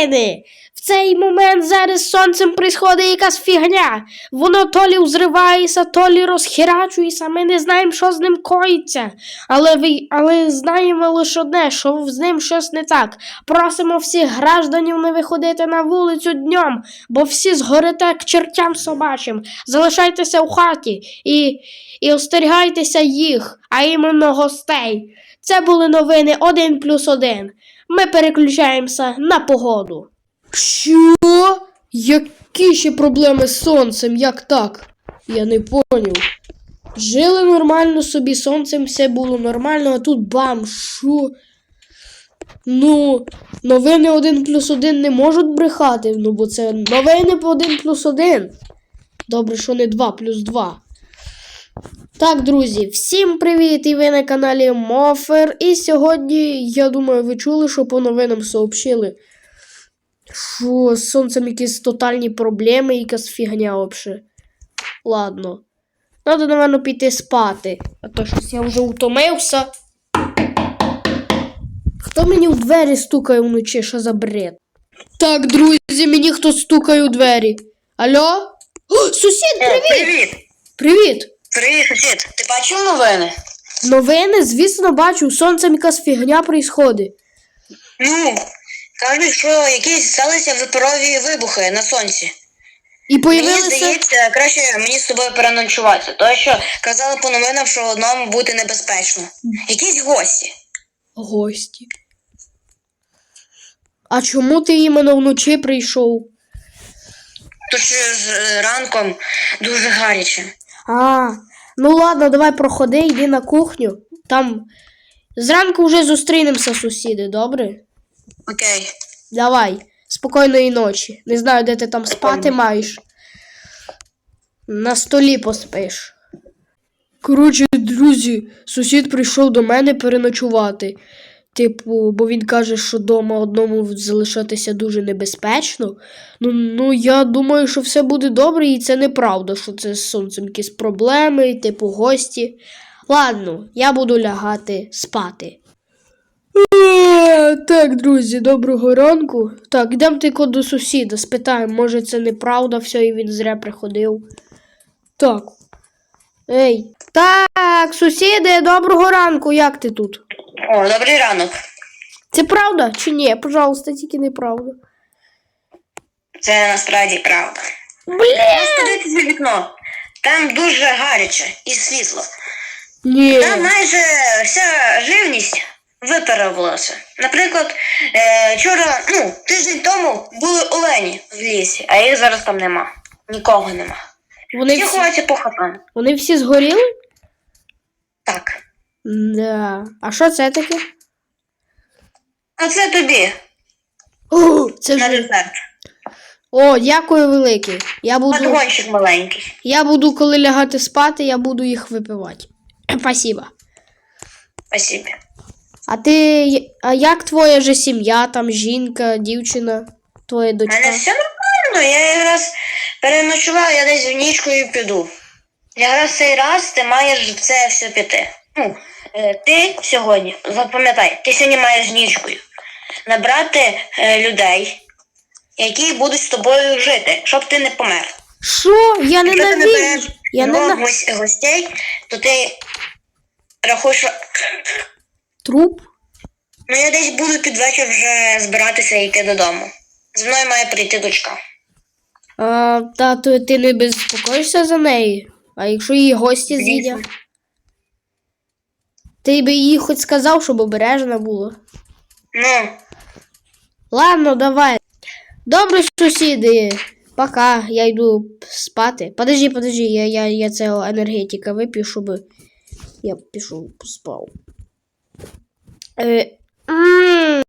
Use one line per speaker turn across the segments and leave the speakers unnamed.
новини. В цей момент зараз сонцем приходить якась фігня. Воно то лі взривається, то лі розхерачується. Ми не знаємо, що з ним коїться. Але, ви, але знаємо лише одне, що з ним щось не так. Просимо всіх гражданів не виходити на вулицю днем, бо всі згорите к чертям собачим. Залишайтеся у хаті і, і остерігайтеся їх, а іменно гостей. Це були новини 1 плюс 1. Ми переключаємося на погоду. Що? Які ще проблеми з сонцем? Як так? Я не поняв. Жили нормально собі, сонцем все було нормально, а тут бам, що? Ну, новини 1 плюс 1 не можуть брехати, ну бо це новини по 1 плюс 1. Добре, що не 2 плюс 2. Так, друзі, всім привіт! І ви на каналі Мофер. І сьогодні, я думаю, ви чули, що по новинам сообщили, що з сонцем якісь тотальні проблеми, якась фігня взагалі. Ладно. Надо, напевно, піти спати. А то щось я вже утомився. Хто мені в двері стукає вночі, що за бред? Так, друзі, мені хтось стукає у двері. Алло? О, сусід,
О,
привіт!
привіт!
Привіт!
Сусід. Ти бачив новини?
Новини, звісно, бачу, сонцем якась фігня происходить.
Ну, кажуть, що якісь сталися випарові вибухи на сонці.
І
Мені здається, краще мені з тобою переночувати, тому що казали по новинам, що одному бути небезпечно. Якісь гості.
Гості. А чому ти іменно вночі прийшов?
То з е, ранком дуже гаряче.
А, ну ладно, давай проходи, йди на кухню. Там зранку вже зустрінемося, сусіди, добре?
Окей.
Давай, спокійної ночі. Не знаю, де ти там спати маєш. На столі поспиш. Коротше, друзі, сусід прийшов до мене переночувати. Типу, бо він каже, що вдома одному залишатися дуже небезпечно. Ну, ну я думаю, що все буде добре, і це неправда, що це з сонцем якісь проблеми, типу гості. Ладно, я буду лягати спати. Е, Так, друзі, доброго ранку. Так, йдемо тільки до сусіда, спитаємо, може це неправда, все, і він зря приходив. Так. Ей. Так, сусіди, доброго ранку, як ти тут?
О, добрий ранок.
Це правда чи ні? Пожалуйста, тільки неправда.
Це насправді правда.
Блін!
В вікно. Там дуже гаряче і світло.
Ні.
Там майже вся живність випарувалася. Наприклад, е, вчора, ну, тиждень тому були олені в лісі, а їх зараз там нема. Нікого нема.
Вони
Всі
всі,
ховаються по хатам.
вони всі згоріли?
Так.
Да. А що це таке?
А це тобі
О, це
на
ж...
десерт.
О, дякую велике. Я буду,
Подгончик маленький.
я буду, коли лягати спати, я буду їх випивати. Спасибо.
Спасибо.
А ти. А як твоя же сім'я, там жінка, дівчина, твоя
У мене все нормально. Я якраз переночував, я десь в нічку і піду. Якраз цей раз ти маєш в це все піти. Ну, е, ти сьогодні, запам'ятай, ти сьогодні маєш нічкою набрати е, людей, які будуть з тобою жити, щоб ти не помер.
Що? Я не
Якщо ти не береш
навіжу. Я не на
гос- гостей, то ти рахуєш, що
труп.
ну я десь буду під вечір вже збиратися і йти додому. Зі мною має прийти дочка.
А, та то ти не безпокоїшся за неї. А якщо її гості з'їдять? Ти би їй хоч сказав, щоб обережна була.
Ну,
Ладно, давай. Добре, сусіди. Пока, я йду спати. Подожди, подожди, я, я, я цього енергетика вип'ю, щоб я пішов поспав. Е,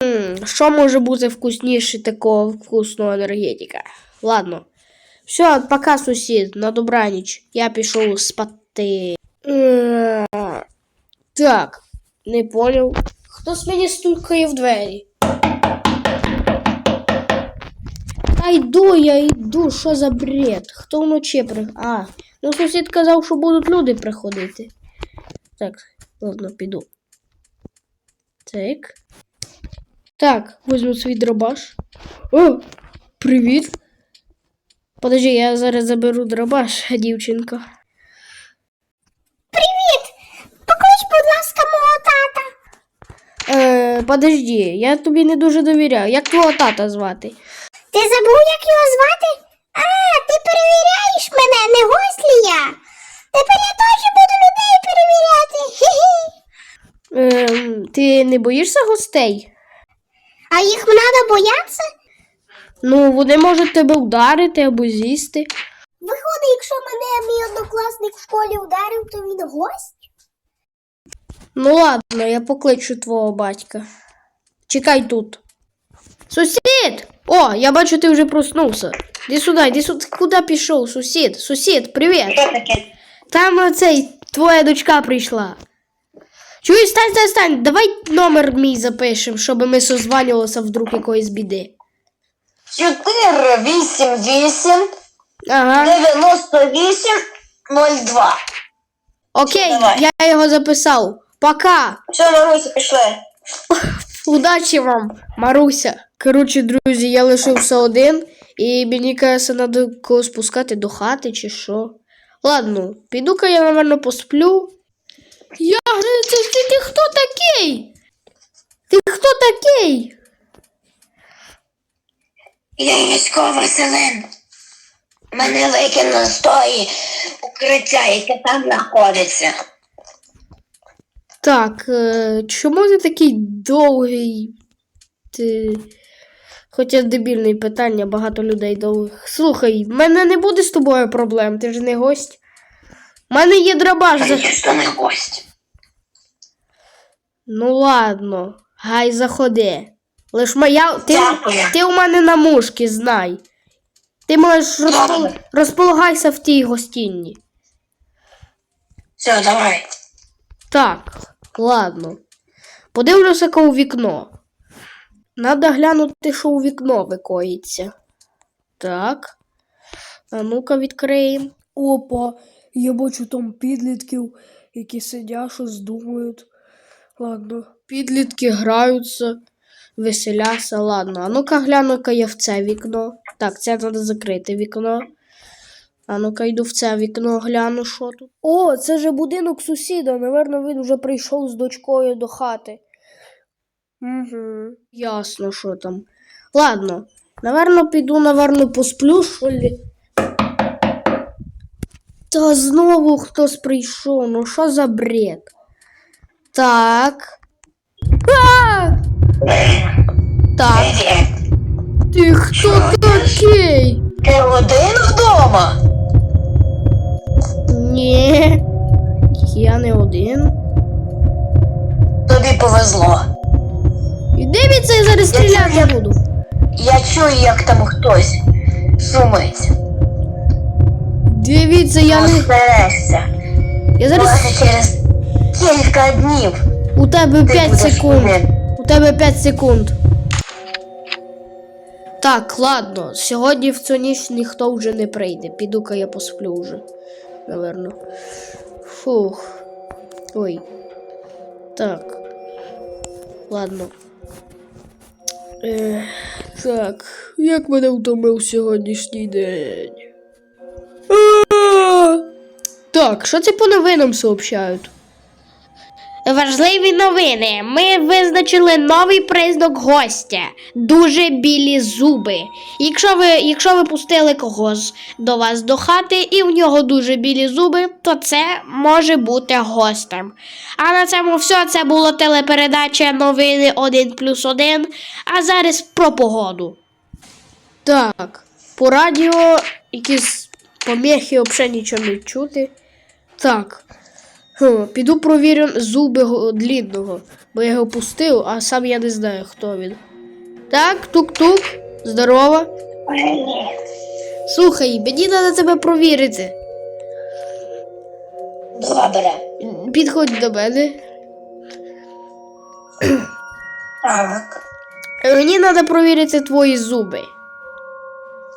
м, що може бути вкусніше такого вкусного енергетика? Ладно. Все, пока, сусід, на добраніч. Я пішов спати. Так, не поняв. Хтось мені стукає в двері. Та йду, я йду, що за бред? Хто вночі при... А, ну сусід казав, що будуть люди приходити. Так, ладно, піду. Так. Так, візьму свій дробаш. О, привіт. Подожди, я зараз заберу дробаш, дівчинка. Подожди, я тобі не дуже довіряю. Як твого тата звати?
Ти забув, як його звати? А, ти перевіряєш мене, не гослі я. Тепер я теж буду людей перевіряти. Хі-хі.
Е, ти не боїшся гостей?
А їх треба боятися?
Ну, вони можуть тебе вдарити або з'їсти.
Виходить, якщо мене мій однокласник в школі ударив, то він гость?
Ну ладно, я покличу твого батька. Чекай тут. Сусід! О, я бачу, ти вже проснувся. Іди сюди, іди сюди. Куди пішов, сусід? Сусід, привіт.
Що таке?
Там оцей твоя дочка прийшла. Чуєш, стань, стань, стань, давай номер мій запишемо, щоб ми созванювалися вдруг якоїсь біди.
488
Ага.
98 02.
Окей,
давай.
я його записав. Пока.
Все, Маруся, пішли.
Удачі вам, Маруся. Коротше, друзі, я лишився один, і мені кажеться, треба когось спускати до хати чи що. Ладно, піду-ка я, напевно, посплю. Я це ти, ти хто такий? Ти хто такий?
Я військовий Василин. Мене викинуло з тої укриття, яке там знаходиться.
Так, е, чому ти такий довгий? Ти... Хоча дебільне питання, багато людей довгих. Слухай, в мене не буде з тобою проблем, ти ж не гость. У мене є драбаш. За...
Звісно, не гость.
Ну ладно, гай заходи. Лиш моя. Ти, ти у мене на мушки, знай. Ти можеш розпол... Розполагайся в тій гостінні.
Все, давай.
Так, ладно. Подивлюся у вікно. Надо глянути, що у вікно викоїться. Так. А ну-ка відкриємо. Опа, я бачу там підлітків, які сидять, щось думають. Ладно, підлітки граються, веселяться. Ладно, а ну-ка гляну-ка я в це вікно. Так, це треба закрити вікно. А ну-ка йду в це вікно, гляну, що тут. О, це же будинок сусіда. Наверно, він вже прийшов з дочкою до хати. Угу. Ясно, що там. Ладно, наверно, піду, наверно, посплю, що ли. Та знову хтось прийшов. Ну що за бред? Так. А! Так, ти хто такий?
Ти один вдома?
Ні. Я не один.
Тобі повезло.
Іди від це я зараз стріляти буду.
Я чую, як там хтось шумить.
Дивіться, я не.
Розберешся.
Я зараз.
Може через кілька днів
У тебе
ти
5
будеш
секунд.
ним.
У тебе 5 секунд. Так, ладно. Сьогодні в цю ніч ніхто вже не прийде. Піду-ка я посплю вже. Наверно. Фух. Ой. Так. Ладно. Ех, так. Як мене втомив сьогоднішній день. А! Так, що це по новинам сообщають? Важливі новини. Ми визначили новий признак гостя. Дуже білі зуби. Якщо ви, якщо ви пустили когось до вас до хати і в нього дуже білі зуби, то це може бути гостем. А на цьому все. Це була телепередача новини 1 плюс 1. А зараз про погоду. Так, по радіо якісь поміхи взагалі нічого не чути. Так. Хм, піду провірю зуби го- длінного, бо я його пустив, а сам я не знаю, хто він. Так, тук-тук, здорово. Слухай, мені треба тебе провірити.
Добре.
Підходь до мене.
Так.
Мені треба провірити твої зуби.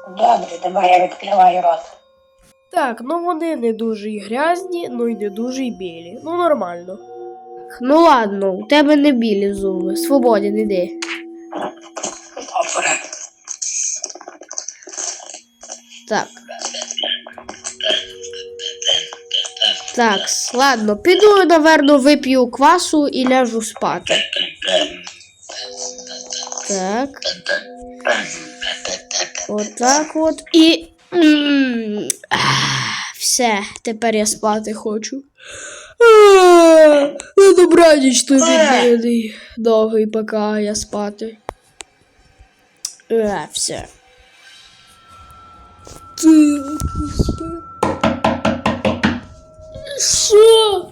Добре, давай я відкриваю рот.
Так, ну вони не дуже й грязні, ну й не дуже й білі. Ну нормально. Ну ладно, у тебе не білі зуби. Свободен, іди.
Добре.
Так. Так, ладно, піду, наверно, вип'ю квасу і ляжу спати. Так. Отак от. І. Все, тепер я спати хочу. А, На добраніч тобі, бідний. Довгий пока я спати. Е, все. Спи. Що?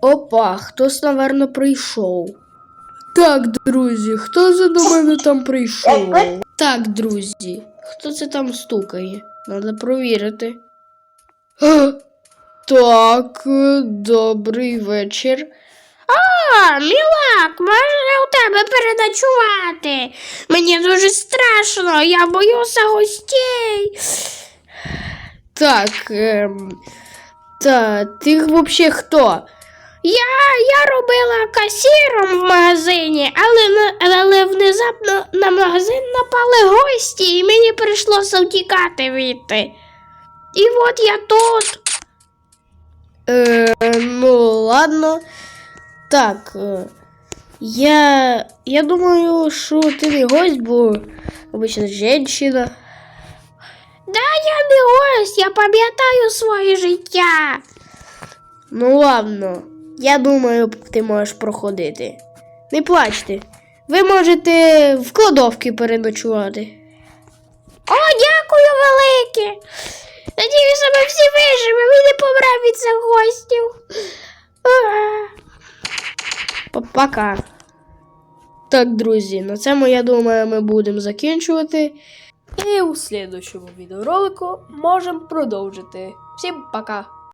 Опа, хтось, напевно, прийшов. Так, друзі, хто за до мене там прийшов? Так, друзі, хто це там стукає? Надо провірити. Так, е, добрий вечір. А, мілак, можна у тебе переночувати? Мені дуже страшно, я боюся гостей. Так, ем, та ти взагалі хто? Я, я робила касіром в магазині, але, але внезапно на магазин напали гості, і мені прийшлося втікати відти. І от я тут. Е, ну, ладно. Так. Е, я, я думаю, що ти не гость, бо обична жінка. Да, я не гость, я пам'ятаю своє життя. Ну ладно, я думаю, ти можеш проходити. Не плачте. Ви можете в кладовці переночувати. О, дякую велике. Надіюся, ми всі виживемо і не помремо від цих гостів. Пока. Так, друзі, на цьому, я думаю, ми будемо закінчувати. І у слідчому відеоролику можемо продовжити. Всім пока!